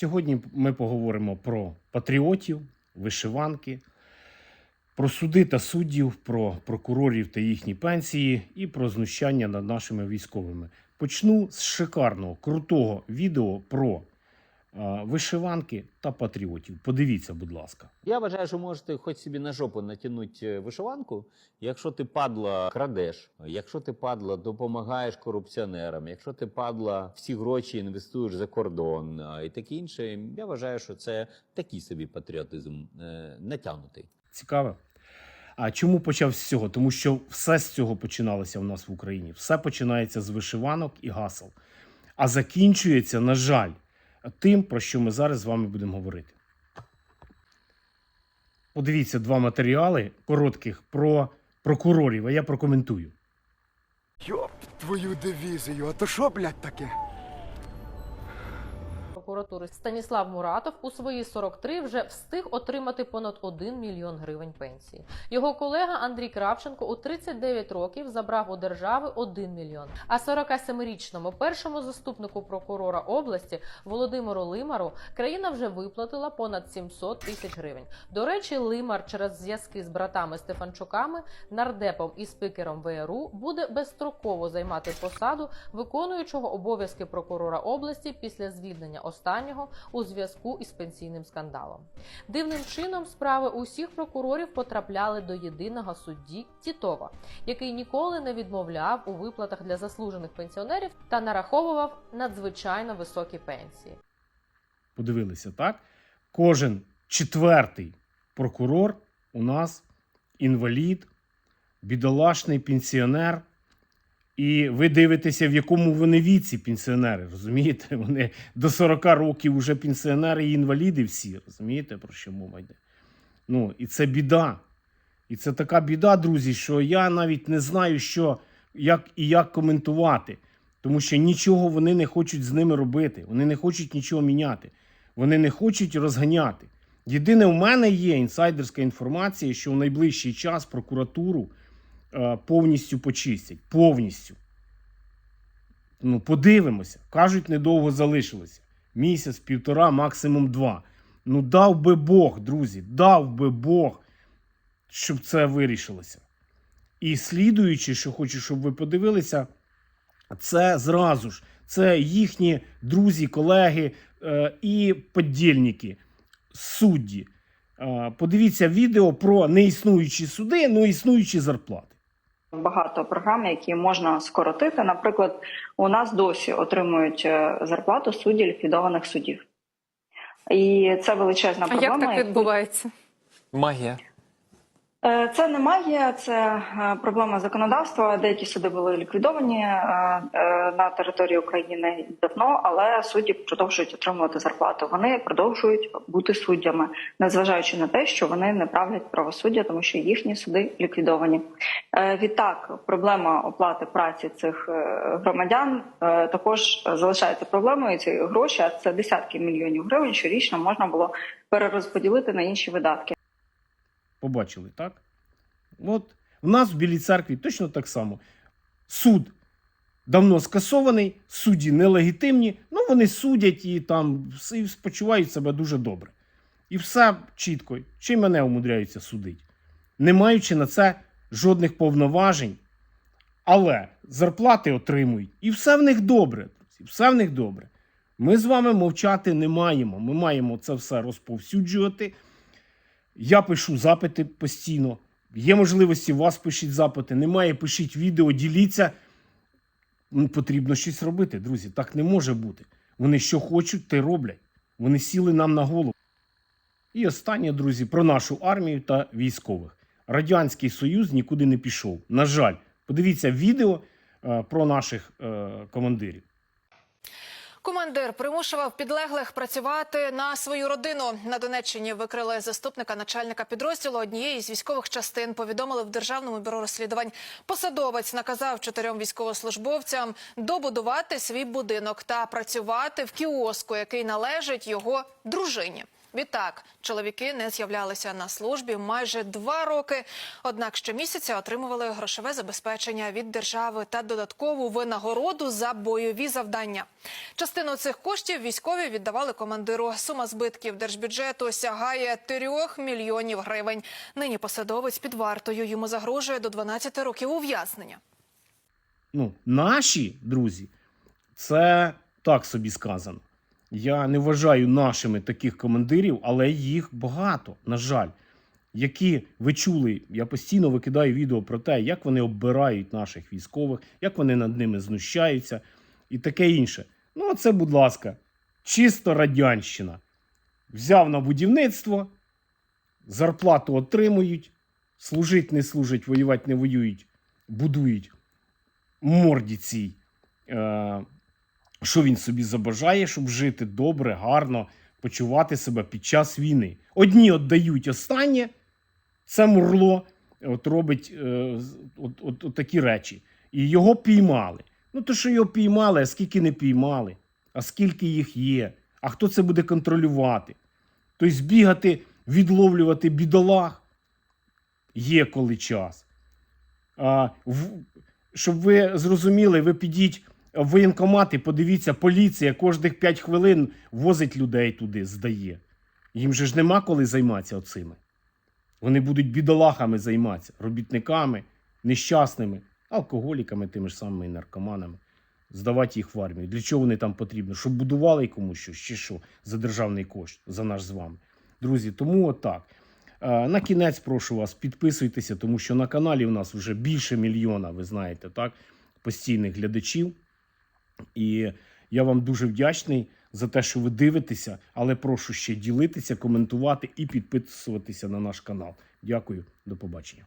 Сьогодні ми поговоримо про патріотів, вишиванки, про суди та суддів, про прокурорів та їхні пенсії і про знущання над нашими військовими. Почну з шикарного, крутого відео про вишиванки та патріотів. Подивіться, будь ласка. Я вважаю, що можете хоч собі на жопу натягнути вишиванку, якщо ти падла крадеш, якщо ти падла допомагаєш корупціонерам, якщо ти падла всі гроші інвестуєш за кордон і таке інше. Я вважаю, що це такий собі патріотизм е, натягнутий. Цікаве. А чому почав з цього? Тому що все з цього починалося у нас в Україні. Все починається з вишиванок і гасел. А закінчується, на жаль, тим, про що ми зараз з вами будемо говорити. Подивіться два матеріали коротких про прокурорів, а я прокоментую. Йоп, твою дивізію, а то що, блядь, таке? Прокуратури Станіслав Муратов у свої 43 вже встиг отримати понад 1 мільйон гривень пенсії. Його колега Андрій Кравченко у 39 років забрав у держави 1 мільйон. А 47-річному першому заступнику прокурора області Володимиру Лимару країна вже виплатила понад 700 тисяч гривень. До речі, Лимар через зв'язки з братами Стефанчуками, нардепом і спікером ВРУ буде безстроково займати посаду виконуючого обов'язки прокурора області після звільнення останнього у зв'язку із пенсійним скандалом. Дивним чином справи усіх прокурорів потрапляли до єдиного судді Тітова, який ніколи не відмовляв у виплатах для заслужених пенсіонерів та нараховував надзвичайно високі пенсії. Подивилися, так? Кожен четвертий прокурор у нас інвалід, бідолашний пенсіонер. І ви дивитеся, в якому вони віці пенсіонери, розумієте? Вони до 40 років вже пенсіонери і інваліди всі, розумієте, про що мова йде? Ну, і це біда. І це така біда, друзі, що я навіть не знаю, що, як і як коментувати. Тому що нічого вони не хочуть з ними робити. Вони не хочуть нічого міняти. Вони не хочуть розганяти. Єдине, у мене є інсайдерська інформація, що в найближчий час прокуратуру повністю почистять. Повністю. Ну, подивимося. Кажуть, недовго залишилося. Місяць, півтора, максимум два. Ну, дав би Бог, друзі, дав би Бог, щоб це вирішилося. І слідуючи, що хочу, щоб ви подивилися, це зразу ж. Це їхні друзі, колеги е, і подільники, судді. Е, подивіться відео про неіснуючі суди, ну існуючі зарплати. Багато програм, які можна скоротити. Наприклад, у нас досі отримують е, зарплату судді ліквідованих судів. І це величезна А проблема. як так відбувається? Магія. Е, Це не магія, це е, проблема законодавства. Деякі суди були ліквідовані е, на території України давно, але судді продовжують отримувати зарплату. Вони продовжують бути суддями, незважаючи на те, що вони не правлять правосуддя, тому що їхні суди ліквідовані. Відтак, проблема оплати праці цих громадян також залишається проблемою. Ці гроші, а це десятки мільйонів гривень, щорічно можна було перерозподілити на інші видатки. Побачили, так? От в нас в Білій церкві точно так само. Суд давно скасований, судді нелегітимні, ну вони судять і там і спочувають себе дуже добре. І все чітко. Чи мене умудряються судити, не маючи на це жодних повноважень, але зарплати отримують. І все в них добре. друзі, Все в них добре. Ми з вами мовчати не маємо. Ми маємо це все розповсюджувати. Я пишу запити постійно. Є можливості, у вас пишіть запити. Немає, пишіть відео, діліться. Ну, потрібно щось робити, друзі. Так не може бути. Вони що хочуть, те роблять. Вони сіли нам на голову. І останнє, друзі, про нашу армію та військових. Радянський Союз нікуди не пішов. На жаль, подивіться відео е, про наших е, командирів. Командир примушував підлеглих працювати на свою родину. На Донеччині викрили заступника начальника підрозділу однієї з військових частин. Повідомили в державному бюро розслідувань. Посадовець наказав чотирьом військовослужбовцям добудувати свій будинок та працювати в кіоску, який належить його дружині. Відтак, чоловіки не з'являлися на службі майже два роки. Однак щомісяця отримували грошове забезпечення від держави та додаткову винагороду за бойові завдання. Частину цих коштів військові віддавали командиру. Сума збитків держбюджету сягає 3 мільйонів гривень. Нині посадовець під вартою йому загрожує до 12 років ув'язнення. Ну, наші друзі, це так собі сказано. Я не вважаю нашими таких командирів, але їх багато, на жаль. Які ви чули, я постійно викидаю відео про те, як вони оббирають наших військових, як вони над ними знущаються і таке інше. Ну, це, будь ласка, чисто радянщина. Взяв на будівництво, зарплату отримують, служить не служить, воювати не воюють, будують морді цій. Е, що він собі забажає, щоб жити добре, гарно, почувати себе під час війни. Одні віддають останнє, це мурло от робить е, от, от, от такі речі. І його піймали. Ну, то, що його піймали, а скільки не піймали, а скільки їх є, а хто це буде контролювати? Тобто бігати, відловлювати бідолах є коли час. А, в, щоб ви зрозуміли, ви підіть в воєнкомат і подивіться, поліція кожних 5 хвилин возить людей туди, здає. Їм же ж нема коли займатися оцими. Вони будуть бідолахами займатися, робітниками, нещасними, алкоголіками, тими ж самими наркоманами. Здавати їх в армію. Для чого вони там потрібні? Щоб будували комусь щось, чи що за державний кошт, за наш з вами. Друзі, тому отак. Е, На кінець прошу вас, підписуйтеся, тому що на каналі у нас вже більше мільйона, ви знаєте, так, постійних глядачів. І я вам дуже вдячний за те, що ви дивитеся, але прошу ще ділитися, коментувати і підписуватися на наш канал. Дякую, до побачення.